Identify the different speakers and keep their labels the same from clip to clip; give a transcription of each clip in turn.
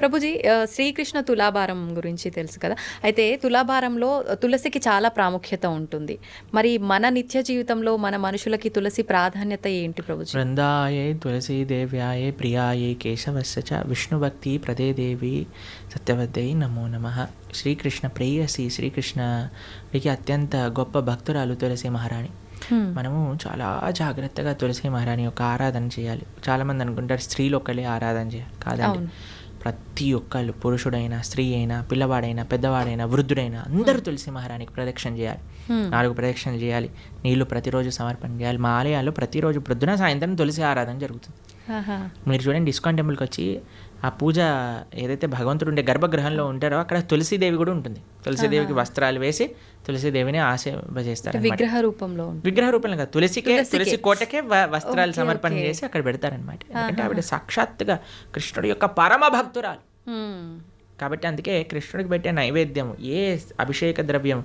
Speaker 1: ప్రభుజీ శ్రీకృష్ణ తులాభారం గురించి తెలుసు కదా! అయితే తులాభారంలో తులసికి చాలా ప్రాముఖ్యత ఉంటుంది. మరి మన నిత్య జీవితంలో మన మనుషులకి తులసి ప్రాధాన్యత ఏంటి ప్రభుజీ?
Speaker 2: వృందాయే తులసీదేవ్యాయే ప్రియాయే కేశవస్య చ విష్ణుభక్తి ప్రదే దేవి సత్యవద్దై నమో నమ శ్రీకృష్ణ ప్రేయసి శ్రీకృష్ణకి అత్యంత గొప్ప భక్తురాలు తులసి మహారాణి. మనము చాలా జాగ్రత్తగా తులసి మహారాణి యొక్క ఆరాధన చేయాలి చాలామంది అనుకుంటారు స్త్రీలు ఒక్కలే ఆరాధన చేయాలి కాదండి. ప్రతి ఒక్కళ్ళు పురుషుడైనా స్త్రీ అయినా పిల్లవాడైనా పెద్దవాడైనా వృద్ధుడైనా అందరూ తులసి మహారాణికి ప్రదక్షిణ చేయాలి.
Speaker 1: హ్మ్.
Speaker 2: నాలుగు ప్రదక్షిణ చేయాలి. నీళ్ళు ప్రతిరోజు సమర్పణ చేయాలి. మా ఆలయాల్లో ప్రతిరోజు ప్రొద్దున సాయంత్రం తులసి ఆరాధన జరుగుతుంది! మీరు చూడండి ఇస్కాన్ టెంపుల్కి వచ్చి ఆ పూజ ఏదైతే భగవంతుడు ఉండే గర్భగృహంలో ఉంటారో అక్కడ తులసీదేవి కూడా ఉంటుంది తులసీదేవికి వస్త్రాలు వేసి తులసీదేవిని ఆశీర్వజేస్తారు.
Speaker 1: విగ్రహ రూపంలో.
Speaker 2: విగ్రహ రూపంలో కాదు తులసికే. తులసి కోటకే వస్త్రాలు సమర్పణ. చేసి అక్కడ పెడతారనమాట ఎందుకంటే ఆవిడ సాక్షాత్తుగా కృష్ణుడి యొక్క పరమ భక్తురాలు. కాబట్టి అందుకే కృష్ణుడికి పెట్టే నైవేద్యము ఏ అభిషేక ద్రవ్యం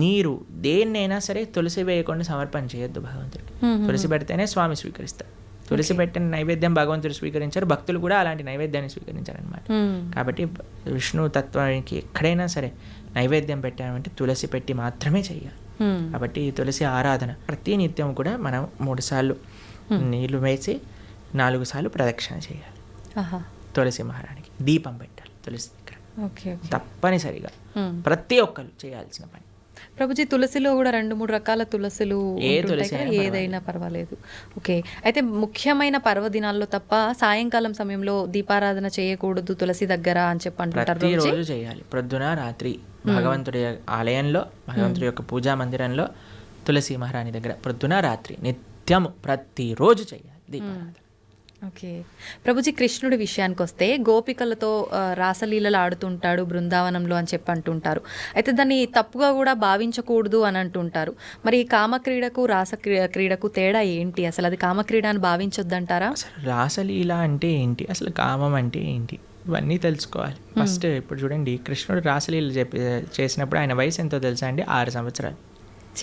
Speaker 2: నీరు దేన్నైనా సరే తులసి వేయకుండా సమర్పణ చేయొద్దు భగవంతుడికి. తులసి పెడితేనే స్వామి స్వీకరిస్తారు తులసి పెట్టిన నైవేద్యం భగవంతుడు స్వీకరించారు భక్తులు కూడా అలాంటి నైవేద్యాన్ని స్వీకరించారనమాట. కాబట్టి విష్ణు తత్వానికి ఎక్కడైనా సరే నైవేద్యం పెట్టామంటే తులసి పెట్టి మాత్రమే చేయాలి. కాబట్టి ఈ తులసి ఆరాధన ప్రతి నిత్యం కూడా మనం మూడు సార్లు నీళ్ళు వేసి నాలుగు సార్లు ప్రదక్షిణ చేయాలి! తులసి మహారాణికి దీపం పెట్టాలి తులసి దగ్గర. తప్పనిసరిగా. ప్రతి ఒక్కరు చేయాల్సిన పని
Speaker 1: ప్రభుజీ తులసిలో కూడా రెండు మూడు రకాల తులసులు ఏదైనా పర్వాలేదు. ఓకే. అయితే ముఖ్యమైన పర్వదినాల్లో తప్ప సాయంకాలం సమయంలో దీపారాధన చేయకూడదు తులసి దగ్గర అని చెప్పి అంటుంటారు
Speaker 2: ప్రతిరోజు చేయాలి. ప్రొద్దున రాత్రి భగవంతుడి ఆలయంలో భగవంతుడి యొక్క పూజా మందిరంలో తులసి మహారాణి దగ్గర ప్రొద్దున రాత్రి నిత్యము ప్రతిరోజు చేయాలి దీపారాధన.
Speaker 1: ఓకే. ప్రభుజీ కృష్ణుడి విషయానికి వస్తే గోపికలతో రాసలీలలు ఆడుతుంటాడు బృందావనంలో అని చెప్పి అంటుంటారు అయితే దాన్ని తప్పుగా కూడా భావించకూడదు అని అంటుంటారు మరి ఈ కామక్రీడకు రాస క్రీ- క్రీడకు తేడా ఏంటి? అసలు అది కామక్రీడ అని భావించొద్దంటారా?
Speaker 2: అసలు రాసలీల అంటే ఏంటి? అసలు కామం అంటే ఏంటి? ఇవన్నీ తెలుసుకోవాలి. ఫస్ట్ ఇప్పుడు చూడండి కృష్ణుడు రాసలీల చెప్పి చేసినప్పుడు ఆయన వయసు ఎంతో తెలుసా అండి? ఆరు సంవత్సరాలు.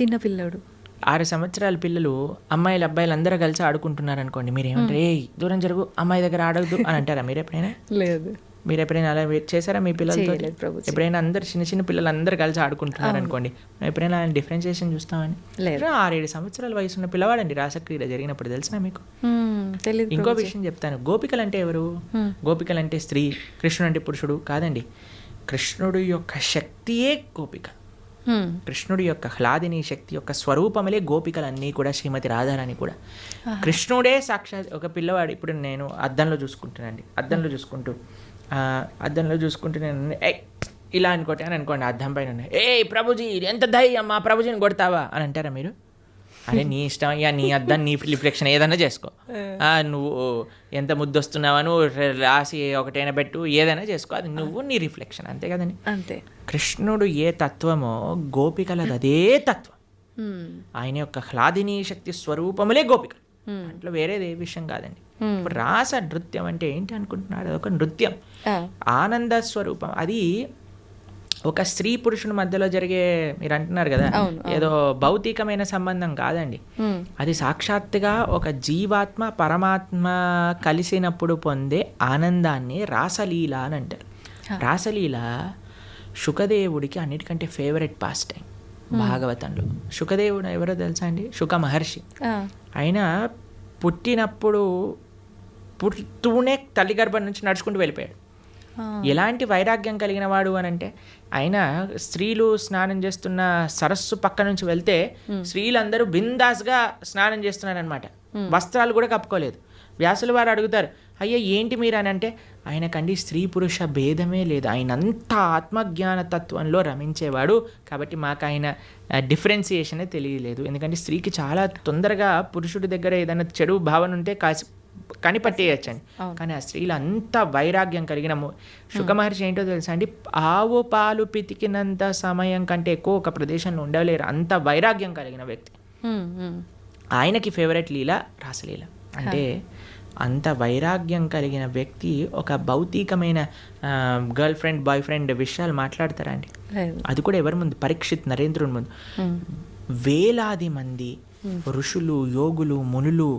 Speaker 1: చిన్న పిల్లడు.
Speaker 2: ఆరు సంవత్సరాల పిల్లలు అమ్మాయిలు అబ్బాయిలు అందరూ కలిసి ఆడుకుంటున్నారు అనుకోండి మీరు ఏమంటారు ఏ దూరం జరుగు అమ్మాయి దగ్గర ఆడవద్దు అని అంటారా? మీరు ఎప్పుడైనా
Speaker 1: లేదు.
Speaker 2: మీరు ఎప్పుడైనా అలా చేశారా మీ పిల్లలతో. ఎప్పుడైనా అందరు చిన్న చిన్న పిల్లలు అందరు కలిసి ఆడుకుంటున్నారు అనుకోండి ఎప్పుడైనా ఆయన డిఫరెన్షియేషన్ చూస్తామని?
Speaker 1: లేదు.
Speaker 2: ఆరేడు సంవత్సరాల వయసు ఉన్న పిల్లవాడండి రాసక్రీడ జరిగినప్పుడు తెలిసిన మీకు? ఇంకో విషయం చెప్తాను గోపికలు అంటే ఎవరు. గోపికలు అంటే స్త్రీ కృష్ణుడు అంటే పురుషుడు కాదండి. కృష్ణుడు యొక్క శక్తియే గోపిక. కృష్ణుడి యొక్క హ్లాదిని శక్తి యొక్క స్వరూపములే గోపికలన్నీ కూడా శ్రీమతి రాధారాణి కూడా. కృష్ణుడే సాక్షాత్ ఒక పిల్లవాడు ఇప్పుడు నేను అద్దంలో చూసుకుంటానండి అద్దంలో చూసుకుంటూ అద్దంలో చూసుకుంటూ నేను ఏ ఇలా అనుకోటే అని అనుకోండి అద్దం పైన ఏ ప్రభుజీ ఎంత ధైర్యం మా ప్రభుజీని కొడతావా అని అంటారా మీరు? అరే నీ ఇష్టం అయ్యా నీ అద్దం నీ రిఫ్లెక్షన్ ఏదైనా చేసుకో. ఆ, నువ్వు ఎంత ముద్దొస్తున్నావా నువ్వు రాసి ఒకటైనా పెట్టు ఏదైనా చేసుకో. అది నువ్వు నీ రిఫ్లెక్షన్ అంతే కదండి
Speaker 1: అంతే.
Speaker 2: కృష్ణుడు ఏ తత్వమో గోపికలది అదే తత్వం. ఆయన యొక్క హ్లాదిని శక్తి స్వరూపములే గోపిక. దాంట్లో వేరేది ఏ విషయం కాదండి. ఇప్పుడు రాస నృత్యం అంటే ఏంటి అనుకుంటున్నాడు? అదొక నృత్యం. ఆనంద స్వరూపం. అది ఒక స్త్రీ పురుషుని మధ్యలో జరిగే మీరు అంటున్నారు కదా ఏదో భౌతికమైన సంబంధం కాదండి. అది సాక్షాత్తుగా ఒక జీవాత్మ పరమాత్మ కలిసినప్పుడు పొందే ఆనందాన్ని రాసలీల అని అంటారు. రాసలీల శుకదేవుడికి అన్నిటికంటే ఫేవరెట్ పాస్ టైం భాగవతంలో. శుకదేవుడు ఎవరో తెలుసా అండి? శుక మహర్షి. ఆయన పుట్టినప్పుడు పుడుతూనే తల్లి గర్భం నుంచి నడుచుకుంటూ వెళ్ళిపోయాడు. ఎలాంటి వైరాగ్యం కలిగిన వాడు అని అంటే ఆయన స్త్రీలు స్నానం చేస్తున్న సరస్సు పక్క నుంచి వెళ్తే స్త్రీలందరూ బిందాస్గా స్నానం చేస్తున్నారనమాట వస్త్రాలు కూడా కప్పుకోలేదు. వ్యాసుల వారు అడుగుతారు అయ్యా ఏంటి మీరు? అని అంటే ఆయనకండి స్త్రీ పురుష భేదమే లేదు. ఆయన అంతా ఆత్మజ్ఞాన తత్వంలో రమించేవాడు. కాబట్టి మాకు ఆయన డిఫరెన్సియేషనే తెలియలేదు. ఎందుకంటే స్త్రీకి చాలా తొందరగా పురుషుడి దగ్గర ఏదైనా చెడు భావన ఉంటే కాసి కనిపట్టేయచ్చండి కానీ ఆ స్త్రీలు అంత వైరాగ్యం కలిగిన శుక మహర్షి ఏంటో తెలుసా అండి? ఆవు పాలు పితికినంత సమయం కంటే ఎక్కువ ఒక ప్రదేశంలో ఉండలేరు. అంత వైరాగ్యం కలిగిన వ్యక్తి. ఆయనకి ఫేవరెట్ లీల రాసలీల. అంటే అంత వైరాగ్యం కలిగిన వ్యక్తి ఒక భౌతికమైన గర్ల్ ఫ్రెండ్ బాయ్ ఫ్రెండ్ విషయాలు మాట్లాడతారా అండి
Speaker 1: లేదు.
Speaker 2: అది కూడా ఎవరి ముందు? పరీక్షిత్ నరేంద్రుని ముందు. వేలాది మంది ఋషులు యోగులు మునులు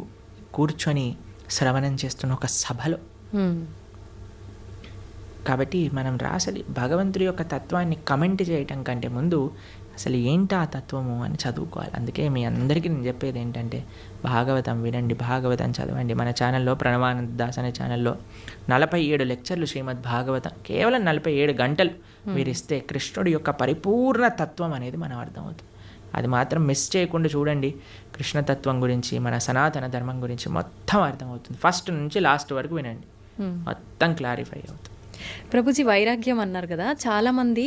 Speaker 2: కూర్చొని శ్రవణం చేస్తున్న ఒక సభలో. కాబట్టి మనం రాసలి భగవంతుడి యొక్క తత్వాన్ని కమెంట్ చేయటం కంటే ముందు అసలు ఏంటి ఆ తత్వము అని చదువుకోవాలి. అందుకే మీ అందరికీ నేను చెప్పేది ఏంటంటే భాగవతం వినండి భాగవతం చదవండి. మన ఛానల్లో ప్రణవానంద దాస్ అనే ఛానల్లో నలభై ఏడు లెక్చర్లు శ్రీమద్ భాగవతం కేవలం నలభై ఏడు గంటలు మీరు ఇస్తే కృష్ణుడి యొక్క పరిపూర్ణ తత్వం అనేది మనం అర్థమవుతుంది. అది మాత్రం మిస్ చేయకుండా చూడండి. కృష్ణతత్వం గురించి మన సనాతన ధర్మం గురించి మొత్తం అర్థమవుతుంది. ఫస్ట్ నుంచి లాస్ట్ వరకు వినండి.
Speaker 1: Hmm.
Speaker 2: మొత్తం క్లారిఫై అవుతుంది.
Speaker 1: ప్రభుజీ వైరాగ్యం అన్నారు కదా. చాలామంది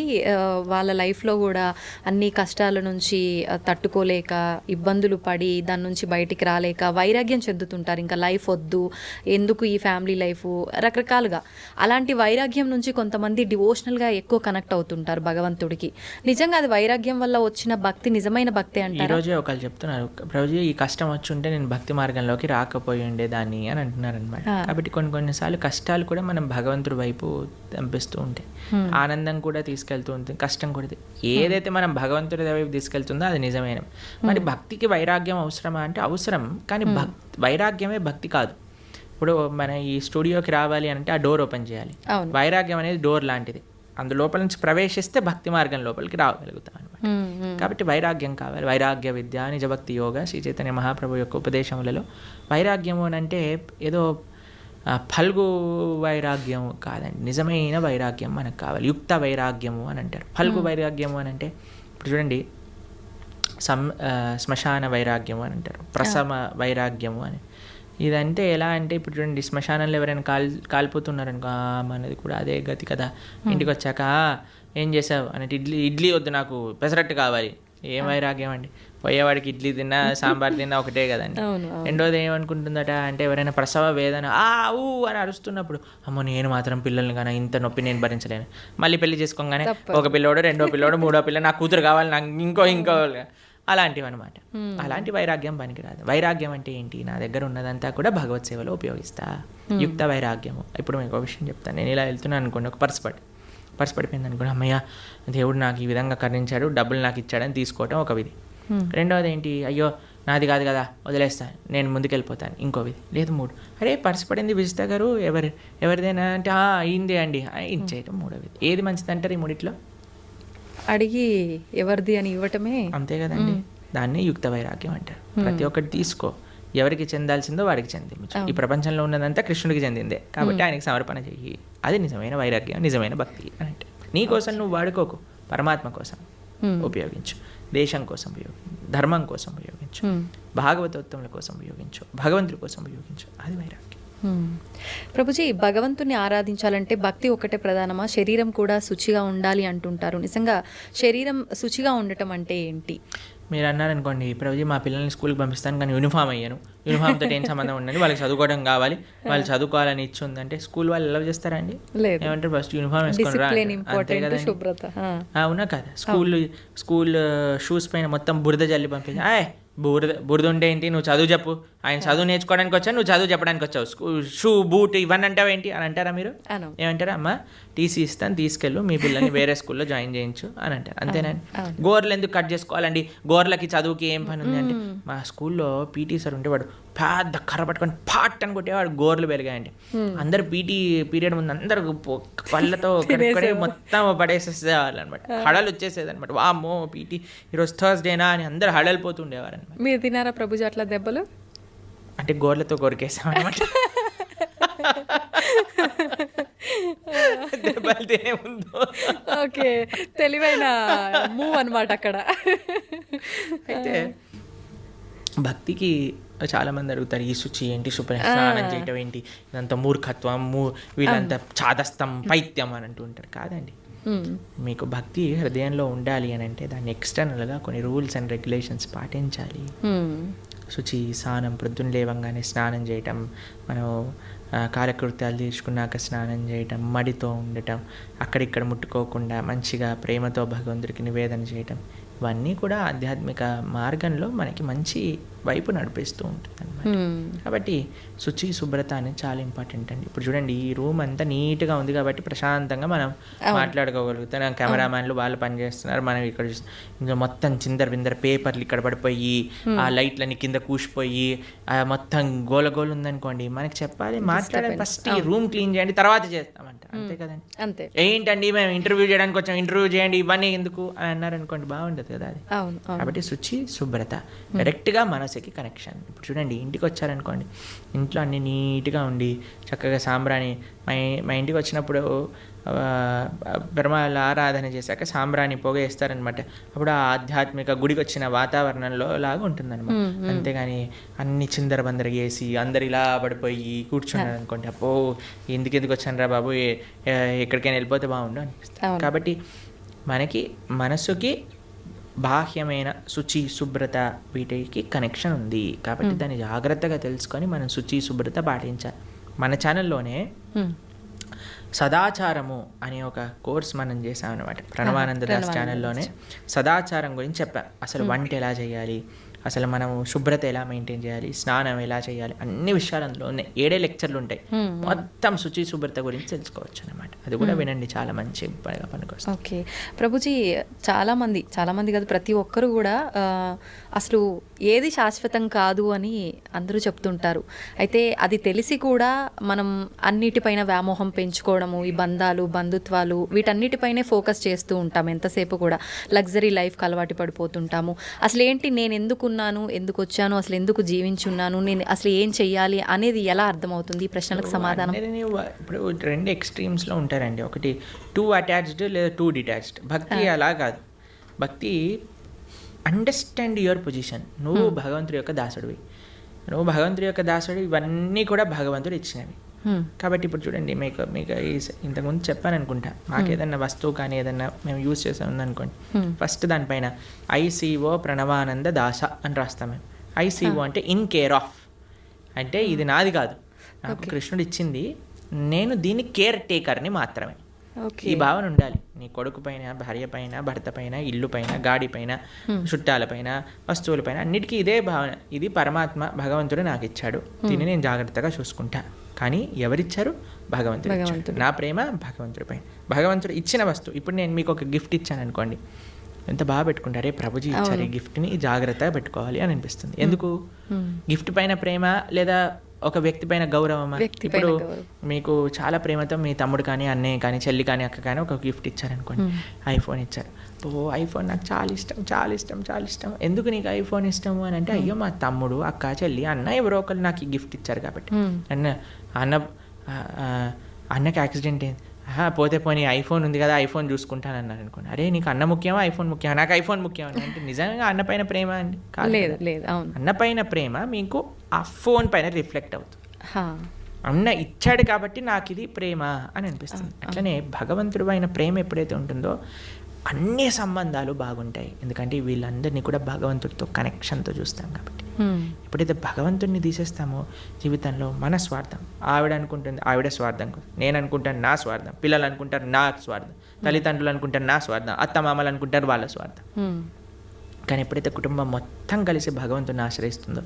Speaker 1: వాళ్ళ లైఫ్లో కూడా అన్ని కష్టాల నుంచి తట్టుకోలేక ఇబ్బందులు పడి దాని నుంచి బయటికి రాలేక వైరాగ్యం చెందుతుంటారు. ఇంకా లైఫ్ వద్దు ఎందుకు ఈ ఫ్యామిలీ లైఫ్? రకరకాలుగా. అలాంటి వైరాగ్యం నుంచి కొంతమంది డివోషనల్గా ఎక్కువ కనెక్ట్ అవుతుంటారు భగవంతుడికి. నిజంగా అది వైరాగ్యం వల్ల వచ్చిన భక్తి నిజమైన భక్తి
Speaker 2: ఈ
Speaker 1: అంటారా
Speaker 2: రోజే ఒకళ్ళు చెప్తున్నారు ప్రభుజీ ఈ కష్టం వచ్చి ఉంటే నేను భక్తి మార్గంలోకి రాకపోయి ఉండేదాన్ని అని అంటున్నారు అనమాట. కాబట్టి కొన్ని కొన్నిసార్లు కష్టాలు కూడా మనం భగవంతుడి వైపు పంపిస్తూ ఉంటాయి. ఆనందం కూడా తీసుకెళ్తూ ఉంటుంది కష్టం కూడా ఏదైతే మనం భగవంతుడి వైపు తీసుకెళ్తుందో అది నిజమైన. మరి భక్తికి వైరాగ్యం అవసరమా అంటే అవసరం కానీ భక్తి వైరాగ్యమే భక్తి కాదు. ఇప్పుడు మన ఈ స్టూడియోకి రావాలి అంటే ఆ డోర్ ఓపెన్ చేయాలి. వైరాగ్యం అనేది డోర్ లాంటిది. అందు లోపల నుంచి ప్రవేశిస్తే భక్తి మార్గం లోపలికి రాగలుగుతాం అనమాట. కాబట్టి వైరాగ్యం కావాలి. వైరాగ్య విద్య నిజభక్తి యోగ శ్రీ చైతన్య మహాప్రభు యొక్క ఉపదేశములలో వైరాగ్యము అని అంటే ఏదో ఫల్గు వైరాగ్యం కాదండి. నిజమైన వైరాగ్యం మనకు కావాలి. యుక్త వైరాగ్యము అని అంటారు. ఫల్గు వైరాగ్యము అని అంటే ఇప్పుడు చూడండి సం శ్మశాన వైరాగ్యము అని అంటారు. ప్రసమ వైరాగ్యము అని. ఇదంటే ఎలా అంటే ఇప్పుడు చూడండి శ్మశానంలో ఎవరైనా కాల్ కాలిపోతున్నారనుకో "ఆ, మనది కూడా అదే గతి కదా. ఇంటికి వచ్చాక "ఆ, ఏం చేసావు? అంటే ఇడ్లీ ఇడ్లీ వద్దు నాకు పెసరట్టు కావాలి. ఏం వైరాగ్యం అండి. పోయేవాడికి ఇడ్లీ తిన్నా సాంబార్ తిన్నా ఒకటే కదండి. రెండోది ఏమనుకుంటుందట అంటే ఎవరైనా ప్రసవ వేదన ఆ ఊ అని అరుస్తున్నప్పుడు అమ్మో నేను మాత్రం పిల్లల్ని కానీ ఇంత నొప్పి నేను భరించలేను. మళ్ళీ పెళ్ళి చేసుకోగానే ఒక పిల్లోడు రెండో పిల్లోడు మూడో పిల్ల నా కూతురు కావాలి నాకు ఇంకో ఇంకో అలాంటివి అనమాట అలాంటి వైరాగ్యం పనికిరాదు. వైరాగ్యం అంటే ఏంటి? నా దగ్గర ఉన్నదంతా కూడా భగవత్ సేవలో ఉపయోగిస్తా. యుక్త వైరాగ్యము. ఇప్పుడు మీకు ఒక విషయం చెప్తాను నేను ఇలా వెళ్తున్నాను అనుకోండి ఒక పర్స్ పడి పర్స్ పడిపోయింది అనుకోండి అమ్మయ్య దేవుడు నాకు ఈ విధంగా కరుణించాడు డబ్బులు నాకు ఇచ్చాడని తీసుకోవటం ఒక విధి. రెండవది ఏంటి అయ్యో నాది కాదు కదా వదిలేస్తాను నేను ముందుకెళ్ళిపోతాను. ఇంకో విధి. లేదు మూడు. అరే పర్స్ పడింది విజిత గారు ఎవరి ఎవరిదైనా అంటే "ఆ, అయిందే అండి. ఇచ్చేయటం మూడో విధి. ఏది మంచిది అంటారు ఈ మూడిట్లో?
Speaker 1: అడిగి ఎవరిది అని ఇవ్వటమే.
Speaker 2: అంతే కదండి. దాన్ని యుక్త వైరాగ్యం అంటారు. ప్రతి ఒక్కటి తీసుకో. ఎవరికి చెందాల్సిందో వాడికి చెందించు ఈ ప్రపంచంలో ఉన్నదంతా కృష్ణుడికి చెందిందే. కాబట్టి ఆయనకి సమర్పణ చెయ్యి. అది నిజమైన వైరాగ్యం నిజమైన భక్తి అని అంటే నీ కోసం నువ్వు వాడుకోకు. పరమాత్మ కోసం. ఉపయోగించు. దేశం కోసం ఉపయోగించు ధర్మం కోసం ఉపయోగించు.
Speaker 1: Hmm.
Speaker 2: భాగవతోత్తముల కోసం ఉపయోగించు. భగవంతుడి కోసం ఉపయోగించు. అది వైరాగ్యం.
Speaker 1: హ్మ్. ప్రభుజీ భగవంతుని ఆరాధించాలంటే భక్తి ఒకటే ప్రధానమా? శరీరం కూడా శుచిగా ఉండాలి అంటుంటారు. నిజంగా శరీరం శుచిగా ఉండటం అంటే ఏంటి?
Speaker 2: మీరు అన్నారనుకోండి ప్రభుజీ మా పిల్లల్ని స్కూల్కి పంపిస్తాను కానీ యూనిఫామ్ అయ్యాను. యూనిఫామ్తో ఏం సంబంధం ఉండండి వాళ్ళకి చదువుకోవడం కావాలి వాళ్ళు చదువుకోవాలని ఇచ్చి ఉందంటే స్కూల్ వాళ్ళు ఎలా చేస్తారండి ఏమంటారు? ఫస్ట్ యూనిఫామ్ వేసుకొని. అంతే
Speaker 1: ఆ.
Speaker 2: అవునా కదా? స్కూల్ స్కూల్ షూస్ పైన మొత్తం బురద జల్లి పంపించి. ఆయ్ బురద బురద ఉంటే ఏంటి? నువ్వు చదువు చెప్పు. ఆయన చదువు నేర్చుకోవడానికి వచ్చావు నువ్వు చదువు చెప్పడానికి వచ్చావు. షూ బూట్ ఇవన్నీ అంటావు ఏంటి? అని అంటారా మీరు? ఏమంటారా? అమ్మ టీసీ ఇస్తాను తీసుకెళ్ళు మీ పిల్లల్ని వేరే స్కూల్లో జాయిన్ చేయించు అని అంటారు అంతేనండి. గోర్లు ఎందుకు కట్ చేసుకోవాలండి? గోర్లకి చదువుకి ఏం పని ఉంది అంటే మా స్కూల్లో పీటీ సార్ ఉంటేవాడు పెద్ద కర్ర పట్టుకొని పాట్ అని కొట్టేవాడు గోర్లు వెలిగాయండి అందరు పీటీ పీరియడ్ ముందు అందరు పళ్ళతో మొత్తం పడేసేసేవాళ్ళు అనమాట హడలు వచ్చేసేది అనమాట వామ్మో పీటీ ఈరోజు థర్స్డేనా అని అందరు హడలిపోతుండేవారు అనమాట
Speaker 1: మీరు తినారా ప్రభుజీ అట్లా దెబ్బలు?
Speaker 2: అంటే గోర్లతో కొరికేసాం అనమాట
Speaker 1: ఓకే తెలివైన మూవ్ అన్నమాట అక్కడ.
Speaker 2: అయితే భక్తికి చాలా మంది అడుగుతారు ఈ శుచి ఏంటి? శుభ్ర స్నానం చేయటం ఏంటి? ఇదంతా మూర్ఖత్వం మూ వీళ్ళంతా చాదస్తం పైత్యం అని అంటూ ఉంటారు. కాదండి. మీకు భక్తి హృదయంలో ఉండాలి అని అంటే దాన్ని ఎక్స్టర్నల్గా కొన్ని రూల్స్ అండ్ రెగ్యులేషన్స్ పాటించాలి. శుచి స్నానం ప్రొద్దున లేవంగానే స్నానం చేయటం మనం కాలకృత్యాలు తీర్చుకున్నాక స్నానం చేయటం మడితో ఉండటం అక్కడిక్కడ ముట్టుకోకుండా మంచిగా ప్రేమతో భగవంతుడికి నివేదన చేయటం ఇవన్నీ కూడా ఆధ్యాత్మిక మార్గంలో మనకి మంచి వైపు నడిపిస్తూ ఉంటుంది అనమాట. కాబట్టి శుచి శుభ్రత అనేది చాలా ఇంపార్టెంట్ అండి. ఇప్పుడు చూడండి ఈ రూమ్ అంతా నీట్గా ఉంది కాబట్టి ప్రశాంతంగా మనం మాట్లాడుకోగలుగుతాం. కెమెరామ్యాన్లు వాళ్ళు పని చేస్తున్నారు మనం ఇక్కడ. ఇంకా మొత్తం చిందర బిందర పేపర్లు ఇక్కడ పడిపోయి ఆ లైట్లన్నీ కింద కూసిపోయి ఆ మొత్తం గోల గోల ఉందనుకోండి మనకి చెప్పాలి మాట్లాడాలి ఫస్ట్ ఈ రూమ్ క్లీన్ చేయండి తర్వాత చేస్తామంట. అంతే కదండి.
Speaker 1: అంతే.
Speaker 2: ఏంటండి మేము ఇంటర్వ్యూ చేయడానికి వచ్చాం ఇంటర్వ్యూ చేయండి ఇవన్నీ ఎందుకు? అని అన్నారు అనుకోండి బాగుండదు కదా అది. కాబట్టి శుచి శుభ్రత. డైరెక్ట్గా మనసుకి కనెక్షన్ ఇప్పుడు చూడండి ఇంటికి వచ్చారనుకోండి ఇంట్లో అన్ని నీట్గా ఉండి చక్కగా సాంబ్రాణి మా మా ఇంటికి వచ్చినప్పుడు బ్రహ్మాల ఆరాధన చేశాక సాంబ్రాణి పొగ వేస్తారనమాట. అప్పుడు ఆ ఆధ్యాత్మిక గుడికి వచ్చిన వాతావరణంలో లాగా ఉంటుందన్నమాట. అంతేగాని అన్ని చిందర బందర వేసి అందరు ఇలా పడిపోయి కూర్చున్నారు అనుకోండి అప్పో ఎందుకు ఎందుకు వచ్చాను రా బాబు ఎక్కడికైనా వెళ్ళిపోతే బాగుండు అనిపిస్తుంది. కాబట్టి మనకి మనసుకి బాహ్యమైన శుచి శుభ్రత వీటికి కనెక్షన్ ఉంది. కాబట్టి దాన్ని జాగ్రత్తగా తెలుసుకొని మనం శుచి శుభ్రత పాటించాలి. మన ఛానల్లోనే
Speaker 1: హ్మ్.
Speaker 2: సదాచారము అనే ఒక కోర్స్ మనం చేసాం అనమాట ప్రణవానంద దాస్ ఛానల్లోనే సదాచారం గురించి చెప్పాం. అసలు వంట ఎలా చేయాలి? అసలు మనం శుభ్రత ఎలా మెయింటైన్ చేయాలి స్నానం ఎలా చేయాలి అన్ని విషయాలు అందులో ఉన్నాయి. ఏడే లెక్చర్లు ఉంటాయి. మొత్తం శుచి శుభ్రత గురించి తెలుసుకోవచ్చు అనమాట అది కూడా వినండి చాలా మంచి పనికొస్తుంది.
Speaker 1: ఓకే. ప్రభుజీ చాలా మంది చాలా మంది కాదు ప్రతి ఒక్కరు కూడా అసలు ఏది శాశ్వతం కాదు అని అందరూ చెప్తుంటారు. అయితే అది తెలిసి కూడా మనం అన్నిటిపైన వ్యామోహం పెంచుకోవడము ఈ బంధాలు బంధుత్వాలు వీటన్నిటిపైనే ఫోకస్ చేస్తూ ఉంటాం ఎంతసేపు కూడా. లగ్జరీ లైఫ్కి అలవాటు పడిపోతుంటాము. అసలు ఏంటి నేను ఎందుకున్నాను ఎందుకు వచ్చాను అసలు ఎందుకు జీవించున్నాను నేను అసలు ఏం చెయ్యాలి అనేది ఎలా అర్థమవుతుంది ఈ ప్రశ్నలకు సమాధానం?
Speaker 2: ఇప్పుడు రెండు ఎక్స్ట్రీమ్స్లో ఉంటారండి. ఒకటి టూ అటాచ్డ్ లేదా టూ డిటాచ్డ్. భక్తి అలా కాదు. భక్తి అండర్స్టాండ్ యువర్ పొజిషన్. నువ్వు భగవంతుడి యొక్క దాసుడివి. నువ్వు భగవంతుడి యొక్క దాసుడు ఇవన్నీ కూడా భగవంతుడు ఇచ్చినవి. కాబట్టి ఇప్పుడు చూడండి మీకు మీకు ఇంతకుముందు చెప్పాను అనుకుంటా మాకు ఏదన్నా వస్తువు కానీ ఏదన్నా మేము యూజ్ చేసాం ఉందనుకోండి. ఫస్ట్ దానిపైన ఐసీఓ ప్రణవానంద దాస అని రాస్తాం మేము. ఐసీఓ అంటే ఇన్ కేర్ ఆఫ్ అంటే ఇది నాది కాదు. నాకు కృష్ణుడు ఇచ్చింది నేను దీని కేర్ టేకర్ని మాత్రమే ఈ భావన ఉండాలి. నీ కొడుకు పైన భార్య పైన భర్త పైన ఇల్లు పైన గాడి పైన చుట్టాల పైన వస్తువుల పైన అన్నిటికీ ఇదే భావన. ఇది పరమాత్మ భగవంతుడు నాకు ఇచ్చాడు. దీన్ని నేను జాగ్రత్తగా చూసుకుంటా. కానీ ఎవరిచ్చారు? భగవంతుడు. నా ప్రేమ భగవంతుడి పైన. భగవంతుడు ఇచ్చిన వస్తువు. ఇప్పుడు నేను మీకు ఒక గిఫ్ట్ ఇచ్చాను అనుకోండి. ఎంత బాగా పెట్టుకుంటారే? ప్రభుజీ ఇచ్చారు ఈ గిఫ్ట్ని? జాగ్రత్తగా పెట్టుకోవాలి అని అనిపిస్తుంది. ఎందుకు? గిఫ్ట్ పైన ప్రేమ లేదా ఒక వ్యక్తి పైన
Speaker 1: పైన
Speaker 2: ఇప్పుడు
Speaker 1: గౌరవం.
Speaker 2: మీకు చాలా ప్రేమతో మీ తమ్ముడు కానీ అన్నయ్య కానీ చెల్లి కానీ అక్క కానీ ఒక గిఫ్ట్ ఇచ్చారనుకోండి. ఐఫోన్ ఇచ్చారు. ఓ ఐఫోన్ నాకు చాలా ఇష్టం చాలా ఇష్టం చాలా ఇష్టం. ఎందుకు నీకు ఐఫోన్ ఇష్టము అని అంటే అయ్యో మా తమ్ముడు అక్క చెల్లి అన్న ఎవరో ఒకరు నాకు ఈ గిఫ్ట్ ఇచ్చారు కాబట్టి. అన్న అన్న అన్నకి యాక్సిడెంట్ అయింది. "ఆహా, పోతే పోనీ ఐఫోన్ ఉంది కదా ఐఫోన్ చూసుకుంటాను అన్నారు అనుకోండి. అరే నీకు అన్న ముఖ్యమా ఐఫోన్ ముఖ్యమా? నాకు ఐఫోన్ ముఖ్యం అని అంటే నిజంగా అన్న పైన ప్రేమ అండి.
Speaker 1: లేదు. లేదు అవును.
Speaker 2: అన్న పైన ప్రేమ మీకు ఆ ఫోన్ పైన రిఫ్లెక్ట్ అవుతుంది. అన్న ఇచ్చాడు కాబట్టి నాకు ఇది ప్రేమ అని అనిపిస్తుంది. అట్లనే భగవంతుడు అయిన ప్రేమ ఎప్పుడైతే ఉంటుందో అన్ని సంబంధాలు బాగుంటాయి. ఎందుకంటే వీళ్ళందరినీ కూడా భగవంతుడితో కనెక్షన్తో చూస్తాం కాబట్టి. ఎప్పుడైతే భగవంతుడిని తీసేస్తామో జీవితంలో మన స్వార్థం. ఆవిడ అనుకుంటుంది ఆవిడ స్వార్థం. నేను అనుకుంటాను నా స్వార్థం. పిల్లలు అనుకుంటారు నా స్వార్థం. తల్లిదండ్రులు అనుకుంటారు నా స్వార్థం. అత్త మామలు అనుకుంటారు వాళ్ళ స్వార్థం. కానీ ఎప్పుడైతే కుటుంబం మొత్తం కలిసి భగవంతుని ఆశ్రయిస్తుందో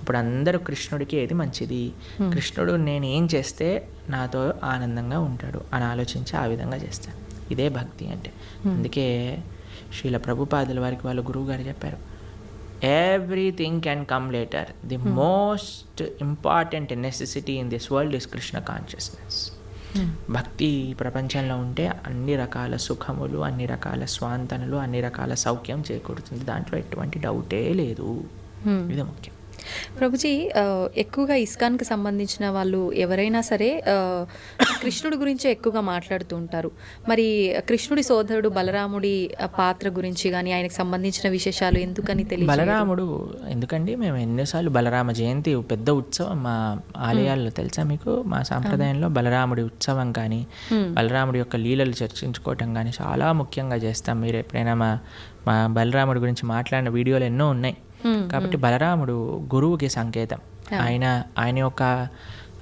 Speaker 2: అప్పుడు అందరూ కృష్ణుడికి ఏది మంచిది? కృష్ణుడు నేను ఏం చేస్తే నాతో ఆనందంగా ఉంటాడు అని ఆలోచించి ఆ విధంగా చేస్తాను ఇదే భక్తి అంటే. అందుకే శ్రీల ప్రభుపాదుల వారికి వాళ్ళ గురువు గారు everything can come later the most important necessity in this world is Krishna consciousness భక్తి ప్రపంచంలో ఉంటే అన్ని రకాల సుఖములు అన్ని రకాల స్వాంతనలు అన్ని రకాల సౌఖ్యం చేకూరుతుంది. దాంట్లో ఎటువంటి డౌటే లేదు.
Speaker 1: హ్మ్.
Speaker 2: ఇది ముఖ్యం.
Speaker 1: ప్రభుజీ ఎక్కువగా ఇస్కాన్కి సంబంధించిన వాళ్ళు ఎవరైనా సరే కృష్ణుడి గురించే ఎక్కువగా మాట్లాడుతూ ఉంటారు. మరి కృష్ణుడి సోదరుడు బలరాముడి పాత్ర గురించి కానీ ఆయనకు సంబంధించిన విశేషాలు ఎందుకని తెలియదు
Speaker 2: బలరాముడు ఎందుకండి మేము ఎన్నోసార్లు బలరామ జయంతి పెద్ద ఉత్సవం మా ఆలయాల్లో తెలుసా మీకు? మా సాంప్రదాయంలో బలరాముడి ఉత్సవం కానీ బలరాముడి యొక్క లీలలు చర్చించుకోవటం కానీ చాలా ముఖ్యంగా చేస్తాం. మీరు ఎప్పుడైనా మా మా బలరాముడి గురించి మాట్లాడిన వీడియోలు ఎన్నో ఉన్నాయి. కాబట్టి బలరాముడు గురువుకి సంకేతం. ఆయన ఆయన యొక్క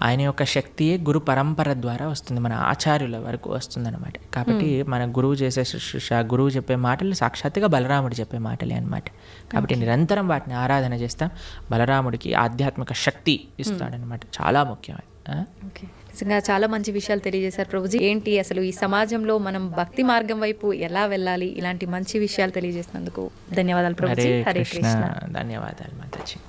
Speaker 2: ఆయన యొక్క శక్తియే గురు పరంపర ద్వారా వస్తుంది మన ఆచార్యుల వరకు వస్తుందన్నమాట. కాబట్టి మన గురువు చేసే శుశ్రూష గురువు చెప్పే మాటలు సాక్షాత్తుగా బలరాముడు చెప్పే మాటలే అన్నమాట. కాబట్టి నిరంతరం వాటిని ఆరాధన చేస్తాం. బలరాముడికి ఆధ్యాత్మిక శక్తి ఇస్తాడనమాట చాలా ముఖ్యం అది. ఆ?
Speaker 1: ఓకే. నిజంగా చాలా మంచి విషయాలు తెలియజేశారు ప్రభుజీ. ఏంటి అసలు ఈ సమాజంలో మనం భక్తి మార్గం వైపు ఎలా వెళ్ళాలి? ఇలాంటి మంచి విషయాలు తెలియజేసినందుకు ధన్యవాదాలు ప్రభుజీ.
Speaker 2: హరే
Speaker 1: కృష్ణ.
Speaker 2: ధన్యవాదాలు మాతాజీ.